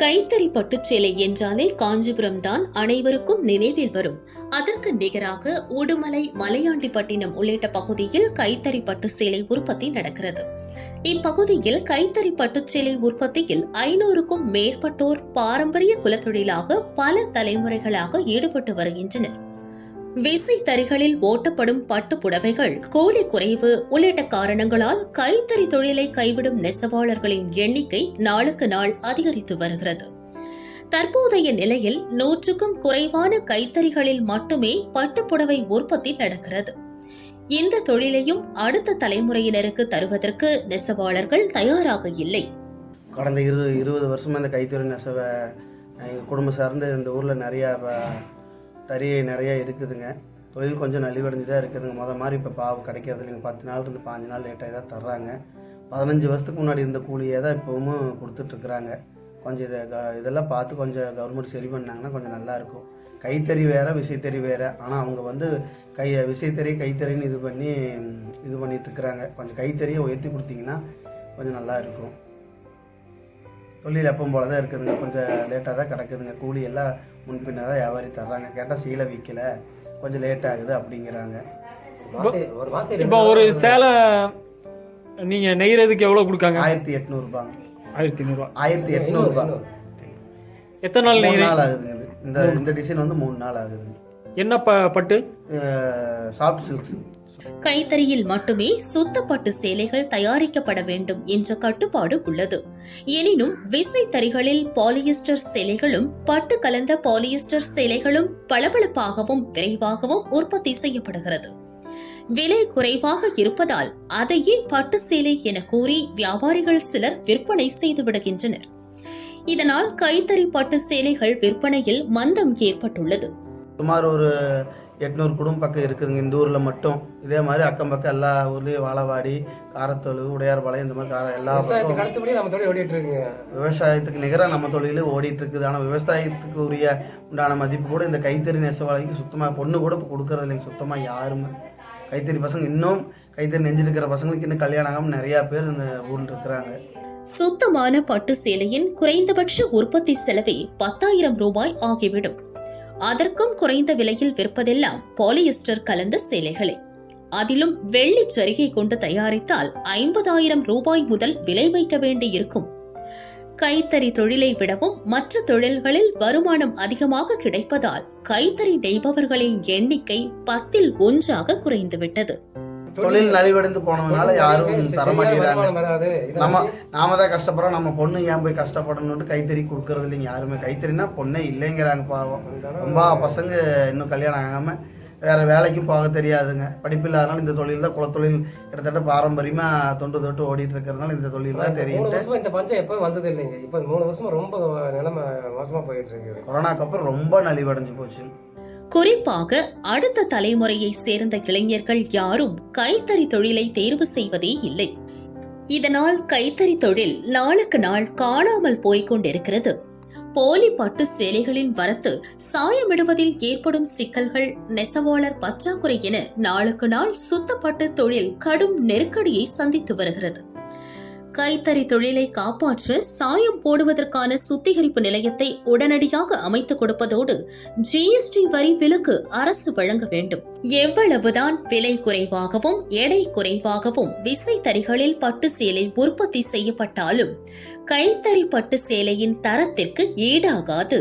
கைத்தறி பட்டுச்சேலை என்றாலே காஞ்சிபுரம் தான் அனைவருக்கும் நினைவில் வரும். அதற்கு நிகராக உடுமலை மலையாண்டிப்பட்டினம் உள்ளிட்ட பகுதியில் கைத்தறி பட்டு சேலை உற்பத்தி நடக்கிறது. இப்பகுதியில் கைத்தறி பட்டுச்சேலை உற்பத்தியில் ஐநூறுக்கும் மேற்பட்டோர் பாரம்பரிய குலத்தொழிலாக பல தலைமுறைகளாக ஈடுபட்டு வருகின்றனர். விசைத்தறிகளில் ஓட்டப்படும் பட்டு புடவைகள் கூலி குறைவு உள்ளிட்ட காரணங்களால் கைத்தறி தொழிலை கைவிடும் நெசவாளர்களின் எண்ணிக்கை நாளுக்கு நாள் அதிகரித்து வருகிறது. தற்போதைய நிலையில் நூற்றுக்கும் குறைவான கைத்தறிகளில் மட்டுமே பட்டுப்புடவை உற்பத்தி நடக்கிறது. இந்த தொழிலையும் அடுத்த தலைமுறையினருக்கு தருவதற்கு நெசவாளர்கள் தயாராக இல்லை. கடந்த இரு இருபது வருஷமாக இந்த கைத்தறி நெசவை எங்கள் குடும்பம் சார்ந்து இந்த ஊரில் நிறையா தறி நிறையா இருக்குதுங்க. தொழில் கொஞ்சம் நலிவடைஞ்சு தான் இருக்குதுங்க. மொதல் மாதிரி இப்போ பாவு கிடைக்கிறது இல்லைங்க பத்து நாள் இருந்து பாஞ்சு நாள் லேட்டாக தான் தர்றாங்க. பதினஞ்சு வருஷத்துக்கு முன்னாடி இருந்த கூலியே தான் இப்போவும் கொடுத்துட்ருக்குறாங்க கொஞ்சம் இதை க- இதெல்லாம் பார்த்து கொஞ்சம் கவர்மெண்ட் சரி பண்ணாங்கன்னா கொஞ்சம் நல்லாயிருக்கும் கைத்தறி வேறு விசைத்தறி வேறு. ஆனால் அவங்க வந்து கை விசைத்தறி கைத்தறின்னு இது பண்ணி இது பண்ணிகிட்ருக்குறாங்க கொஞ்சம் கைத்தறியை உயர்த்தி கொடுத்தீங்கன்னா கொஞ்சம் நல்லா இருக்கும். தொழில் எப்பவும் போல தான் இருக்குதுங்க. கொஞ்சம் லேட்டாக தான் கிடக்குதுங்க. கூலி எல்லாம் முன்பின்ன தான் வியாபாரி தர்றாங்க. கேட்டால் சீலை விற்கல கொஞ்சம் லேட் ஆகுது அப்படிங்கிறாங்க. இப்போ ஒரு சேலை நீங்க நெய்யறதுக்கு எவ்வளவு கொடுக்காங்க? ஆயிரத்தி எட்நூறுபாங்க ஆயிரத்தி ஐநூறுரூவா ஆயிரத்தி எட்நூறுபா. எத்தனை நாள் மூணு நெய்யறீங்க? நாள் ஆகுதுங்க. இந்த இந்த டிசைன் வந்து மூணு நாள் ஆகுது என்ன பட்டு? சாஃப்ட் சில்க்ஸ் கைத்தறியில் மட்டுமே சுத்தப்பட்டு சேலைகள் தயாரிக்கப்பட வேண்டும் என்ற கட்டுப்பாடு உள்ளது. எனினும் விசைத்தறிகளில் பாலியஸ்டர் சேலைகளும் பட்டு கலந்த பாலியஸ்டர் சேலைகளும் பளபளப்பாகவும் விரைவாகவும் உற்பத்தி செய்யப்படுகிறது. விலை குறைவாக இருப்பதால் அதையே பட்டு சேலை என கூறி வியாபாரிகள் சிலர் விற்பனை செய்து விடுகின்றனர். இதனால் கைத்தறி பட்டு சேலைகள் விற்பனையில் மந்தம் ஏற்பட்டுள்ளது. சுமார் ஒரு எட்நூறு குடும்பம் பக்கம் இருக்குதுங்க. இந்த ஊரில் மட்டும். இதே மாதிரி அக்கம் பக்கம் எல்லா ஊர்லேயும் வாழவாடி காரத்தோல் உடையார்பாளையம் இந்த மாதிரி கார எல்லா விவசாயத்துக்கு பக்கம் நிகராக நம்ம தொழில் ஓடிட்டு இருக்குது. ஆனால் விவசாயத்துக்கு உரிய உண்டான மதிப்பு கூட இந்த கைத்தறி நெசவாளிக்கு சுத்தமாக பொண்ணு கூட இப்போ கொடுக்கறது இல்லைங்க. சுத்தமாக யாருமே. கைத்தறி பசங்க இன்னும் கைத்தறி நெஞ்சிட்டு இருக்கிற பசங்களுக்கு இன்னும் கல்யாணம் ஆகாமல் நிறையா பேர் இந்த ஊரில் இருக்கிறாங்க. சுத்தமான பட்டு சேலையின் குறைந்தபட்ச உற்பத்தி செலவே பத்தாயிரம் ரூபாய் ஆகிவிடும். அதற்கும் குறைந்த விலையில் விற்பதெல்லாம் பாலியஸ்டர் கலந்த சேலைகளே. அதிலும் வெள்ளி சரிகை கொண்டு தயாரித்தால் ஐம்பதாயிரம் ரூபாய் முதல் விலை வைக்க வேண்டியிருக்கும். கைத்தறி தொழிலை விடவும் மற்ற தொழில்களில் வருமானம் அதிகமாக கிடைப்பதால் கைத்தறி நெய்பவர்களின் எண்ணிக்கை பத்தில் ஒன்றாக குறைந்துவிட்டது. தொழில் நலிவடைந்து போனதுனால யாரும் தர மாட்டேங்கிறாங்க. வருமானம் வராது. இதை நம்ம நாம தான் கஷ்டப்படுறோம். நம்ம பொண்ணு ஏன் போய் கஷ்டப்படணும்னு கைத்தறி கொடுக்கறது இல்லைங்க. யாருமே கைத்தறினா பொண்ணே இல்லைங்கிறாங்க பாவம். ரொம்ப பசங்க இன்னும் கல்யாணம் ஆகாம வேற வேலைக்கும் போக தெரியாதுங்க. படிப்பு இல்லாதனால இந்த தொழில் தான் குலத்தொழில் கிட்டத்தட்ட பாரம்பரியமா தொண்டு தொட்டு ஓடிட்டு இருக்கிறதுனால இந்த தொழில் தான் மூணு தெரியும் வருஷமா இந்த பஞ்சம் எப்பவும் வந்தது இல்லைங்க. இப்போ மூணு வருஷமா ரொம்ப நிலைமை மோசமா போயிட்டு இருக்குது. கொரோனாக்கு அப்புறம் ரொம்ப நலிவடைஞ்சு போச்சு. குறிப்பாக அடுத்த தலைமுறையை சேர்ந்த இளைஞர்கள் யாரும் கைத்தறி தொழிலை தேர்வு செய்வதே இல்லை. இதனால் கைத்தறி தொழில் நாளுக்கு நாள் காணாமல் போய்க் கொண்டிருக்கிறது போலி பட்டு சேலைகளின் வரத்து சாயமிடுவதில் ஏற்படும் சிக்கல்கள் நெசவாளர் பற்றாக்குறை என நாளுக்கு நாள் சுத்தப்பட்டு தொழில் கடும் நெருக்கடியை சந்தித்து வருகிறது. கைத்தறி தொழிலை காப்பாற்ற சாயம் போடுவதற்கான சுத்திகரிப்பு நிலையத்தை உடனடியாக அமைத்துக் கொடுப்பதோடு ஜிஎஸ்டி வரி விலக்கு அரசு வழங்க வேண்டும். எவ்வளவுதான் விலை குறைவாகவும் எடை குறைவாகவும் விசைத்தறிகளில் பட்டு சேலை உற்பத்தி செய்யப்பட்டாலும் கைத்தறி பட்டு சேலையின் தரத்திற்கு ஈடாகாது.